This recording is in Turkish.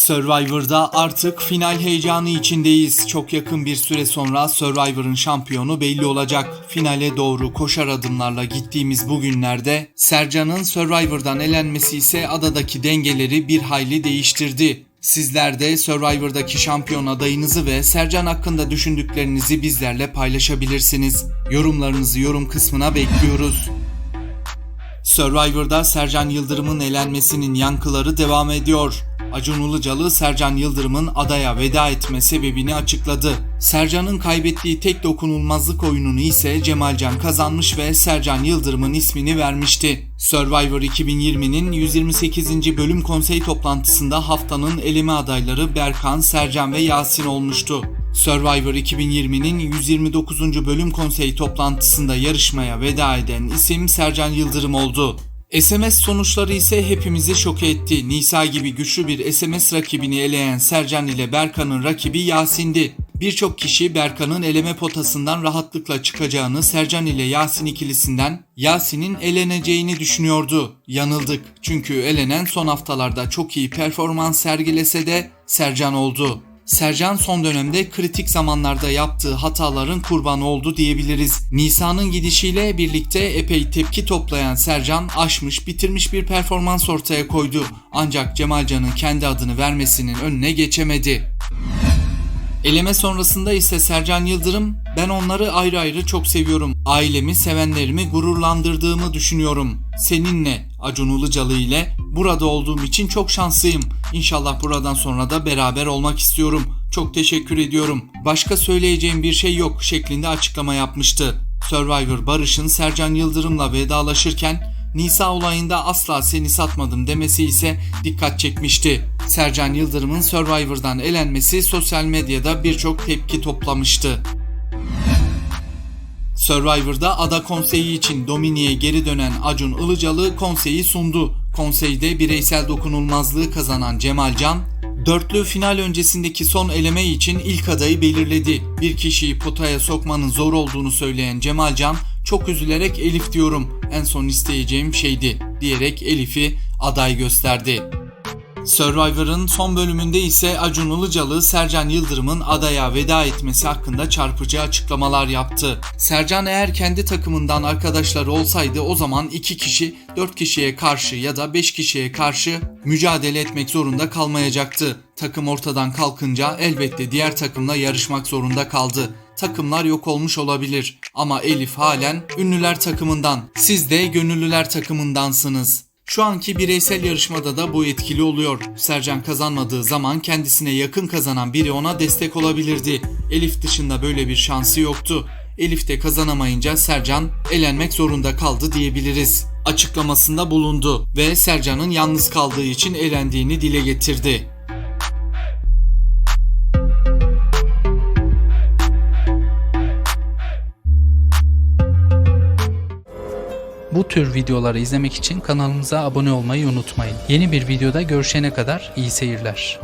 Survivor'da artık final heyecanı içindeyiz. Çok yakın bir süre sonra Survivor'ın şampiyonu belli olacak. Finale doğru koşar adımlarla gittiğimiz bu günlerde Sercan'ın Survivor'dan elenmesi ise adadaki dengeleri bir hayli değiştirdi. Sizler de Survivor'daki şampiyon adayınızı ve Sercan hakkında düşündüklerinizi bizlerle paylaşabilirsiniz. Yorumlarınızı yorum kısmına bekliyoruz. Survivor'da Sercan Yıldırım'ın elenmesinin yankıları devam ediyor. Acun Ilıcalı Sercan Yıldırım'ın adaya veda etme sebebini açıkladı. Sercan'ın kaybettiği tek dokunulmazlık oyununu ise Cemalcan kazanmış ve Sercan Yıldırım'ın ismini vermişti. Survivor 2020'nin 128. bölüm konsey toplantısında haftanın eleme adayları Berkan, Sercan ve Yasin olmuştu. Survivor 2020'nin 129. bölüm konsey toplantısında yarışmaya veda eden isim Sercan Yıldırım oldu. SMS sonuçları ise hepimizi şok etti. Nisa gibi güçlü bir SMS rakibini eleyen Sercan ile Berkan'ın rakibi Yasin'di. Birçok kişi Berkan'ın eleme potasından rahatlıkla çıkacağını Sercan ile Yasin ikilisinden Yasin'in eleneceğini düşünüyordu. Yanıldık. Çünkü elenen son haftalarda çok iyi performans sergilese de Sercan oldu. Sercan son dönemde kritik zamanlarda yaptığı hataların kurbanı oldu diyebiliriz. Nisa'nın gidişiyle birlikte epey tepki toplayan Sercan aşmış bitirmiş bir performans ortaya koydu. Ancak Cemalcan'ın kendi adını vermesinin önüne geçemedi. Eleme sonrasında ise Sercan Yıldırım ben onları ayrı ayrı çok seviyorum. Ailemi, sevenlerimi gururlandırdığımı düşünüyorum. Seninle Acun Ilıcalı ile burada olduğum için çok şanslıyım. İnşallah buradan sonra da beraber olmak istiyorum. Çok teşekkür ediyorum. Başka söyleyeceğim bir şey yok şeklinde açıklama yapmıştı. Survivor Barış'ın Sercan Yıldırım'la vedalaşırken Nisa olayında asla seni satmadım demesi ise dikkat çekmişti. Sercan Yıldırım'ın Survivor'dan elenmesi sosyal medyada birçok tepki toplamıştı. Survivor'da ada konseyi için Domini'ye geri dönen Acun Ilıcalı konseyi sundu. Konseyde bireysel dokunulmazlığı kazanan Cemalcan, dörtlü final öncesindeki son eleme için ilk adayı belirledi. Bir kişiyi potaya sokmanın zor olduğunu söyleyen Cemalcan, çok üzülerek Elif diyorum, en son isteyeceğim şeydi diyerek Elif'i aday gösterdi. Survivor'ın son bölümünde ise Acun Ilıcalı Sercan Yıldırım'ın adaya veda etmesi hakkında çarpıcı açıklamalar yaptı. Sercan eğer kendi takımından arkadaşları olsaydı o zaman 2 kişi 4 kişiye karşı ya da 5 kişiye karşı mücadele etmek zorunda kalmayacaktı. Takım ortadan kalkınca elbette diğer takımla yarışmak zorunda kaldı. Takımlar yok olmuş olabilir ama Elif halen ünlüler takımından. Siz de gönüllüler takımındansınız. Şu anki bireysel yarışmada da bu etkili oluyor. Sercan kazanmadığı zaman kendisine yakın kazanan biri ona destek olabilirdi. Elif dışında böyle bir şansı yoktu. Elif de kazanamayınca Sercan elenmek zorunda kaldı diyebiliriz. Açıklamasında bulundu ve Sercan'ın yalnız kaldığı için elendiğini dile getirdi. Bu tür videoları izlemek için kanalımıza abone olmayı unutmayın. Yeni bir videoda görüşene kadar iyi seyirler.